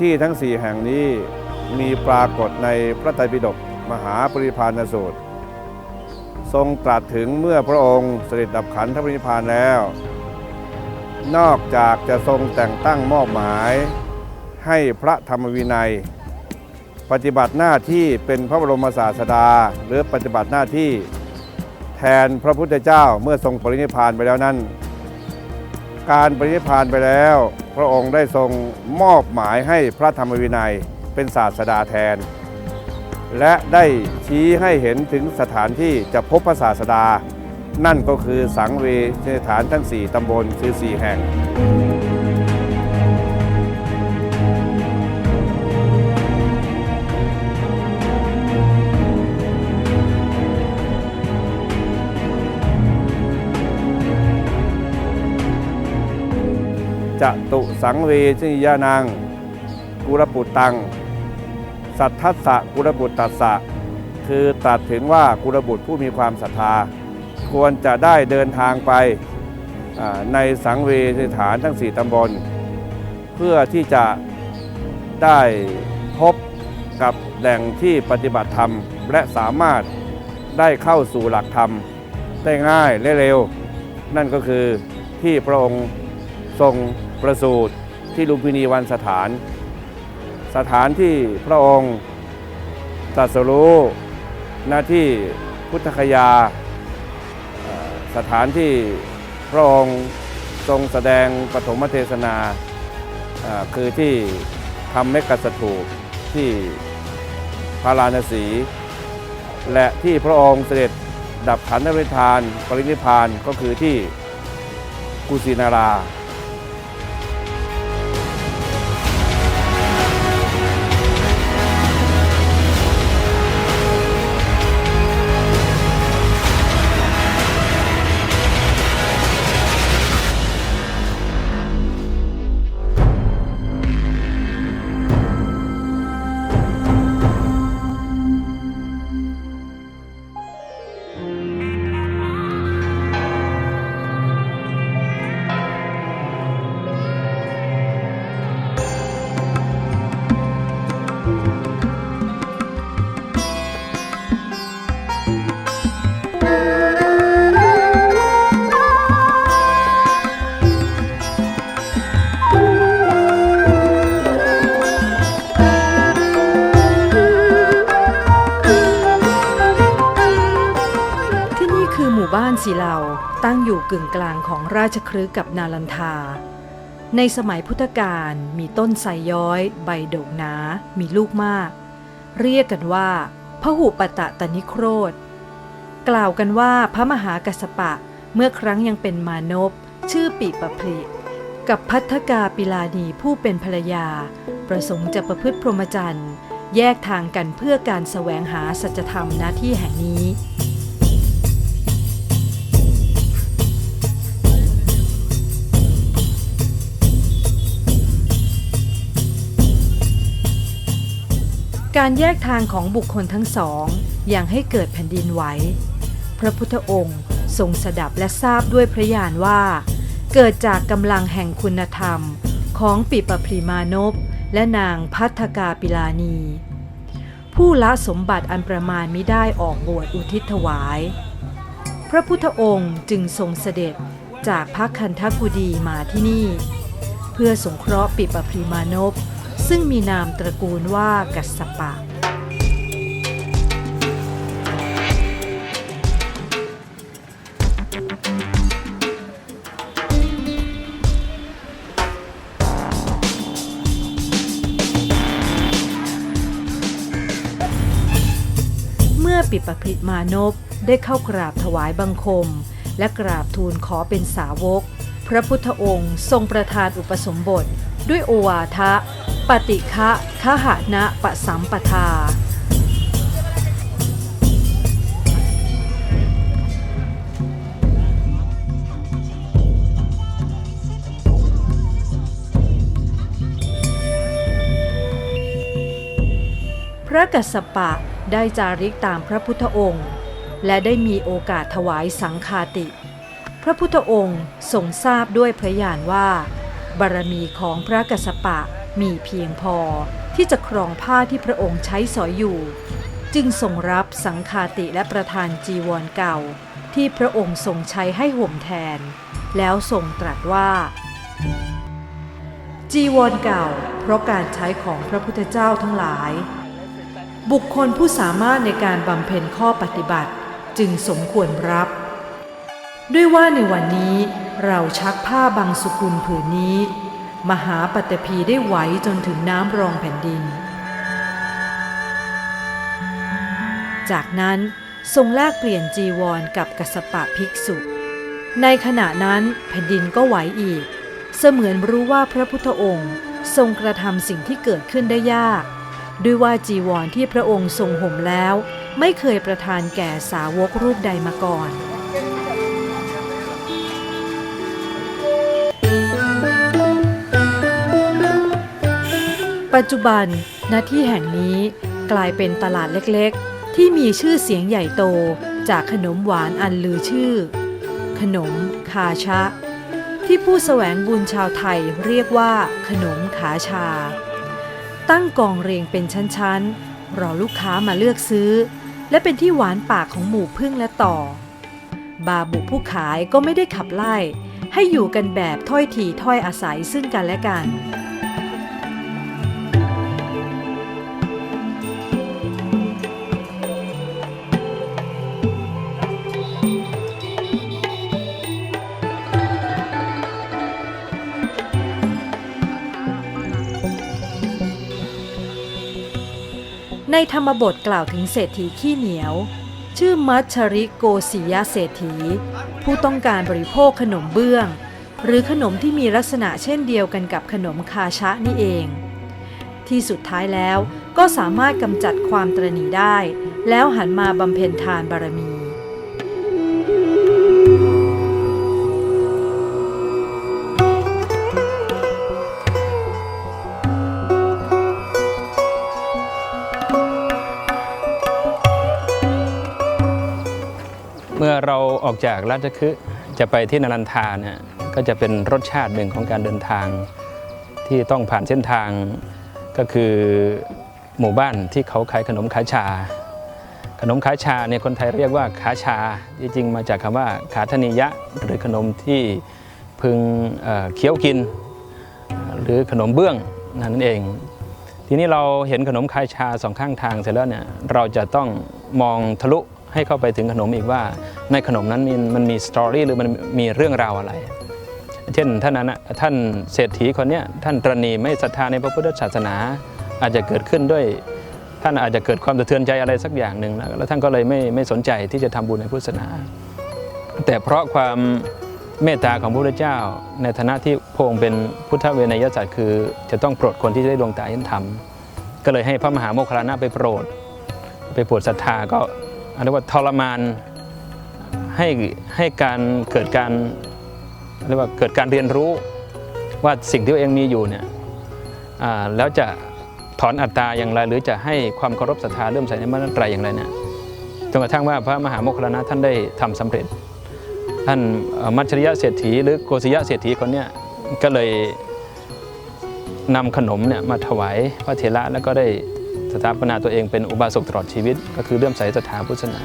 ที่ทั้งสี่แห่งนี้มีปรากฏในพระไตรปิฎกมหาปริพานสูตร ทรงตรัสถึงเมื่อพระองค์เสด็จดับขันธปรินิพานแล้ว นอกจากจะทรงแต่งตั้งมอบหมาย ให้พระธรรมวินัย ปฏิบัติหน้าที่เป็นพระบรมศาสดาหรือปฏิบัติหน้าที่แทนพระพุทธเจ้าเมื่อทรงปรินิพานไปแล้วนั้น การปรินิพพานไปแล้ว พระองค์ได้ทรงมอบหมายให้พระธรรมวินัยเป็นศาสดาแทน และได้ชี้ให้เห็นถึงสถานที่จะพบพระศาสดา นั่นก็คือสังเวชสถานทั้ง 4 ตำบลคือ 4 แห่ง จะตุสังเวชนิยานัง กุรปุตตัง สัทธัสสะกุรบุตรตัสสะ คือตรัสถึงว่ากุรบุตรผู้มีความศรัทธา ควรจะได้เดินทางไปในสังเวชสถานทั้ง 4ตำบล เพื่อที่จะได้พบกับแหล่งที่ปฏิบัติธรรม และสามารถได้เข้าสู่หลักธรรม ได้ง่ายและเร็ว นั่นก็คือที่พระองค์ทรง ประสูติที่ลุมพินีวันสถาน สถานที่พระองค์ตรัสรู้หน้าที่พุทธคยา สถานที่พระองค์ทรงแสดงปฐมเทศนาคือที่ทำเมกสถูปที่พาราณสี และที่พระองค์เสด็จดับขันธริทาน ปรินิพานก็คือที่กุสินารา หมู่เหลาตั้งอยู่กึ่งกลางของราชครึกกับนาลันทา ในสมัยพุทธกาลมีต้นไทรย้อย ใบโด่งหนา มีลูกมาก เรียกกันว่าพหุปตะตนิโครธ กล่าวกันว่าพระมหากัสสปะเมื่อครั้งยังเป็นมานพ ชื่อปิปพลิกับพัทธกาปิลานีผู้เป็นภรรยา ประสงค์จะประพฤติพรหมจรรย์ แยกทางกันเพื่อการแสวงหาสัจธรรมณที่แห่งนี้ การแยกทางของบุคคลทั้งสองอย่างให้เกิดแผ่นดินไหว พระพุทธองค์ทรงสดับและทราบด้วยพระญาณว่า เกิดจากกำลังแห่งคุณธรรมของปิปพรีมานพและนางพัทกาปิลานี ผู้ละสมบัติอันประมาณมิได้ออกบวชอุทิศถวาย พระพุทธองค์จึงทรงเสด็จจากพระคันธกุดีมาที่นี่ เพื่อสงเคราะห์ปิปพรีมานพ ซึ่งมีนามตระกูลว่ากัสปะ เมื่อปิปพิมานพได้เข้ากราบถวายบังคม และกราบทูลขอเป็นสาวก พระพุทธองค์ทรงประทานอุปสมบทด้วยโอวาทะ ปฏิฆะคหะนะปะสัมปทา พระกัสสปะได้จาริกตามพระพุทธองค์ และได้มีโอกาสถวายสังฆาติ พระพุทธองค์ทรงทราบด้วยพระญาณว่า บารมีของพระกัสสปะ มีเพียงพอที่จะครองผ้าที่พระองค์ใช้สอยอยู่ จึงทรงรับสังฆาติและประทานจีวรเก่า ที่พระองค์ทรงใช้ให้ห่มแทน แล้วทรงตรัสว่า จีวรเก่า เพราะการใช้ของพระพุทธเจ้าทั้งหลาย บุคคลผู้สามารถในการบำเพ็ญข้อปฏิบัติจึงสมควรรับ ด้วยว่าในวันนี้เราชักผ้าบางสุกุลผืนนี้ มหาปัตตภีได้ไหวจนถึงน้ำรองแผ่นดิน จากนั้นทรงแลกเปลี่ยนจีวรกับกสปะภิกษุ ในขณะนั้นแผ่นดินก็ไหวอีก เสมือนรู้ว่าพระพุทธองค์ทรงกระทำสิ่งที่เกิดขึ้นได้ยาก ด้วยว่าจีวรที่พระองค์ทรงห่มแล้ว ไม่เคยประทานแก่สาวกรูปใดมาก่อน ปัจจุบันณที่แห่งนี้กลายเป็นตลาดเล็กๆ ที่มีชื่อเสียงใหญ่โตจากขนมหวานอันลือชื่อ ขนมคาชะ ที่ผู้แสวงบุญชาวไทยเรียกว่าขนมขาชา ตั้งกองเรียงเป็นชั้นๆ รอลูกค้ามาเลือกซื้อ และเป็นที่หวานปากของหมู่พึ่งและต่อ บาบุผู้ขายก็ไม่ได้ขับไล่ ให้อยู่กันแบบถ้อยทีถ้อยอาศัยซึ่งกันและกัน ในธรรมบทกล่าวถึงเศรษฐีขี้เหนียว ชื่อมัชริโกศิยะเศรษฐี ผู้ต้องการบริโภคขนมเบื้อง หรือขนมที่มีลักษณะเช่นเดียวกันกับขนมคาชะนี่เอง ที่สุดท้ายแล้วก็สามารถกำจัดความตรณีได้ แล้วหันมาบำเพ็ญทานบารมี ออกจากราชคฤห์จะไปที่นารันทาเนี่ยก็จะเป็นรสชาติหนึ่งของการเดินทาง ที่ต้องผ่านเส้นทางก็คือหมู่บ้านที่เขาขายขนมขาชา ขนมขาชาเนี่ยคนไทยเรียกว่าขาชาที่จริงมาจากคำว่าขาธนิยะ หรือขนมที่พึงเเคี้ยวกิน หรือขนมเบื้องนั่นเอง ทีนี้เราเห็นขนมคายชาสองข้างทางเสร็จแล้วเนี่ยเราจะต้องมองทะลุ ให้เข้าไปถึงขนมอีกว่า ในขนมนั้นมีมันมีสตอรี่หรือมันมีเรื่องราวอะไร เช่นท่านนั้นน่ะท่านเศรษฐีคนเนี้ยท่านตรณีไม่ศรัทธาในพระพุทธศาสนา อาจจะเกิดขึ้นด้วย ท่านอาจจะเกิดความสะเทือนใจอะไรสักอย่างหนึ่งแล้วท่านก็เลยไม่ไม่สนใจที่จะทำบุญในพุทธศาสนา แต่เพราะความเมตตาของพระพุทธเจ้า ในฐานะที่พระองค์เป็นพุทธเวนยศาสตร์คือ จะต้องโปรดคนที่ได้ดวงตาเห็นธรรมก็เลยให้พระมหาโมคคลานะไปโปรด ไปโปรดศรัทธาก็ เรียกว่าทรมานให้ให้การเกิดการเรียกว่าเกิดการเรียนรู้ว่าสิ่งที่ตัวเองมีอยู่เนี่ยแล้วจะถอนอัตตาอย่างไร หรือจะให้ความเคารพศรัทธาเริ่มใส่ในมันตรัยอย่างไรเนี่ยจนกระทั่งว่าพระมหาโมคคลานะท่านได้ทำสำเร็จ ท่านมัชริยะเศรษฐี หรือโกศยะเศรษฐีคนเนี้ยก็เลยนำขนมเนี่ยมาถวายพระเถระแล้วก็ได้ สถาปนาตัวเองเป็นอุบาสกตลอดชีวิต ก็คือเลื่อมใสศรัทธาพุทธศาสนา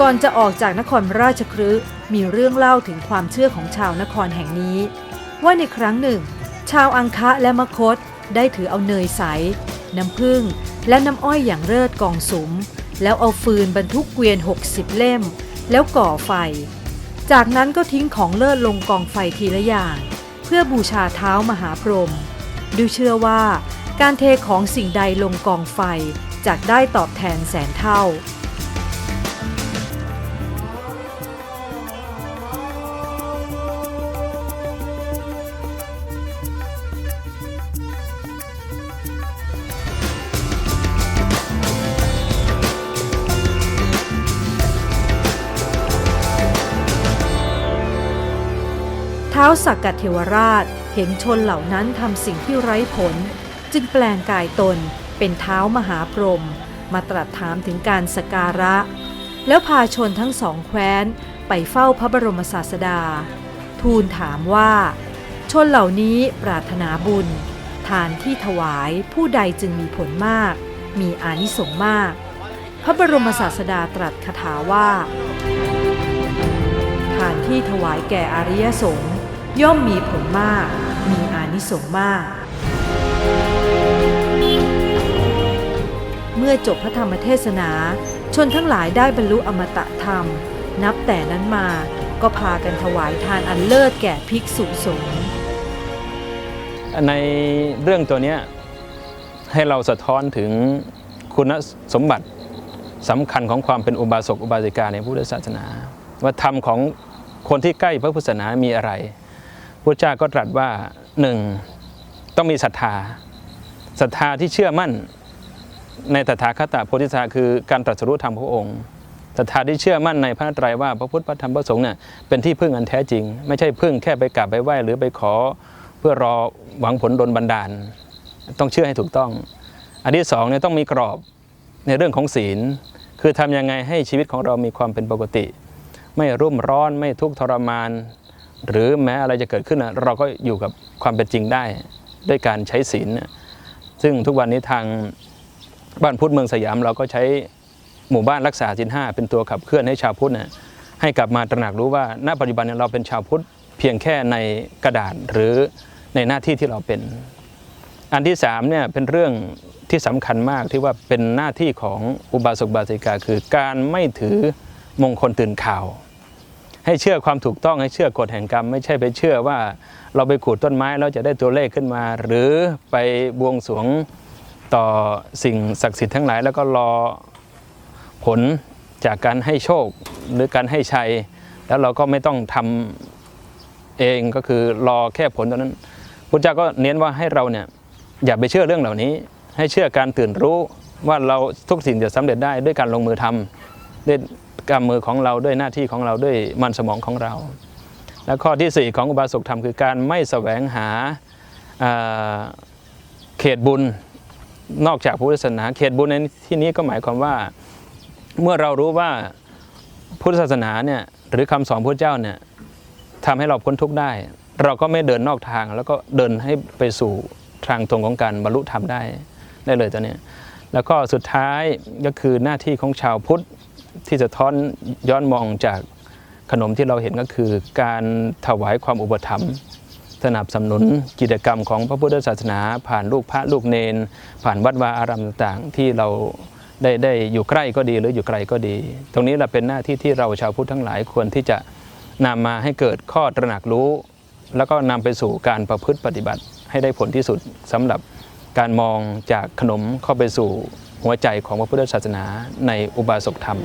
ก่อนจะออกจากนครราชคฤห์มีเรื่องเล่าถึงความเชื่อของชาวนครแห่งนี้ ว่าในครั้งหนึ่ง ชาวอังคะและมคตได้ถือเอาเนยใส น้ำผึ้งและน้ำอ้อยอย่างเลิศกองสุม แล้วเอาฟืนบรรทุกเกวียน 60 เล่ม แล้วก่อไฟ จากนั้นก็ทิ้งของเลิศลงกองไฟทีละอย่าง เพื่อบูชาเท้ามหาพรหมดูเชื่อว่า การเทของสิ่งใดลงกองไฟจะได้ตอบแทนแสนเท่าาสักกะเทวราชเห็นชนเหล่านั้นทำสิ่งที่ไร้ผล จึงแปลงกายตนเป็นเท้ามหาพรหมมาตรัสถามถึงการสกการะ แล้วพาชนทั้งสองแคว้นไปเฝ้าพระบรมศาสดา ทูลถามว่า ชนเหล่านี้ปรารถนาบุญ ทานที่ถวายผู้ใดจึงมีผลมาก มีอานิสงส์มาก พระบรมศาสดาตรัสคาถาว่า ทานที่ถวายแก่อริยสงฆ์ ย่อมมีผลมาก มีอานิสงส์มาก เมื่อจบพระธรรมเทศนา ชนทั้งหลายได้บรรลุอมตะธรรม นับแต่นั้นมาก็พากันถวายทานอันเลิศแก่ภิกษุสงฆ์ในเรื่องตัวนี้ให้เราสะท้อนถึงคุณสมบัติสำคัญของความเป็นอุบาสกอุบาสิกาในพุทธศาสนา ว่าธรรมของคนที่ใกล้พระพุทธศาสนามีอะไร พระเจ้าก็ตรัสว่าหนึ่งต้องมีศรัทธาศรัทธาที่เชื่อมั่นในตถาคตโพธิศาสนาคือการตรัสรู้ธรรมพระองค์ศรัทธาที่เชื่อมั่นในพระนตรัยว่าพระพุทธพระธรรมพระสงฆ์เนี่ยเป็นที่พึ่งอันแท้จริง ไม่ใช่พึ่งแค่ไปกราบไปไหว้หรือไปขอเพื่อรอหวังผลดลบันดาล ต้องเชื่อให้ถูกต้อง อันที่สองเนี่ยต้องมีกรอบในเรื่องของศีล คือทำยังไงให้ชีวิตของเรามีความเป็นปกติ ไม่รุ่มร้อนไม่ทุกข์ทรมาน หรือแม้อะไรจะเกิดขึ้นเราก็อยู่กับความเป็นจริงได้ด้วยการใช้ศีลซึ่งทุกวันนี้ทางบ้านพุทธเมืองสยามเราก็ใช้หมู่บ้านรักษาศีลห้าเป็นตัวขับเคลื่อนให้ชาวพุทธนะให้กลับมาตระหนักรู้ว่าณปัจจุบันเนี่ยเราเป็นชาวพุทธเพียงแค่ในกระดาษหรือในหน้าที่ที่เราเป็น อันที่สามเนี่ยเป็นเรื่องที่สำคัญมากที่ว่าเป็นหน้าที่ของอุบาสกบาสิกาคือการไม่ถือมงคลตื่นข่าว ให้เชื่อความถูกต้องให้เชื่อกฎแห่งกรรม ไม่ใช่ไปเชื่อว่าเราไปขูดต้นไม้แล้วจะได้ตัวเลขขึ้นมา หรือไปบวงสรวงต่อสิ่งศักดิ์สิทธิ์ทั้งหลาย แล้วก็รอผลจากการให้โชคหรือการให้ชัย แล้วเราก็ไม่ต้องทำเองก็คือรอแค่ผลตอนนั้นพุทธเจ้าก็เน้นว่าให้เราเนี่ยอย่าไปเชื่อเรื่องเหล่านี้ ให้เชื่อการตื่นรู้ว่าเราทุกสิ่งจะสำเร็จได้ด้วยการลงมือทำด้วย กำมือของเราด้วยหน้าที่ของเราด้วยมันสมองของเรา และข้อที่ 4 ของอุบาสกธรรมคือการไม่แสวงหาอ่าเขตบุญนอกจากพุทธศาสนาเขตบุญในที่นี้ก็หมายความว่าเมื่อเรารู้ว่าพุทธศาสนาเนี่ยหรือคำสอนพระเจ้าเนี่ยทำให้เราพ้นทุกข์ได้ เราก็ไม่เดินนอกทาง แล้วก็เดินให้ไปสู่ทางตรงของการบรรลุธรรมได้ได้เลยตอนนี้ยแล้วก็สุดท้ายก็คือหน้าที่ของชาวพุทธ ที่จะท้อนย้อนมองจากขนมที่เราเห็นก็คือ การถวายความอุปถัมภ์สนับสนุนกิจกรรมของพระพุทธศาสนา ผ่านลูกพระลูกเนน ผ่านวัดวาอารามต่างๆ ที่เราได้ได้อยู่ใกล้ก็ดีหรืออยู่ไกลก็ดี ตรงนี้แหละเป็นหน้าที่ที่เราชาวพุทธทั้งหลายควรที่จะนำมาให้เกิดข้อตระหนักรู้ แล้วก็นำไปสู่การประพฤติปฏิบัติให้ได้ผลที่สุดสำหรับการมองจากขนมเข้าไปสู่ หัวใจของพระพุทธศาสนาในอุบาสกธรรม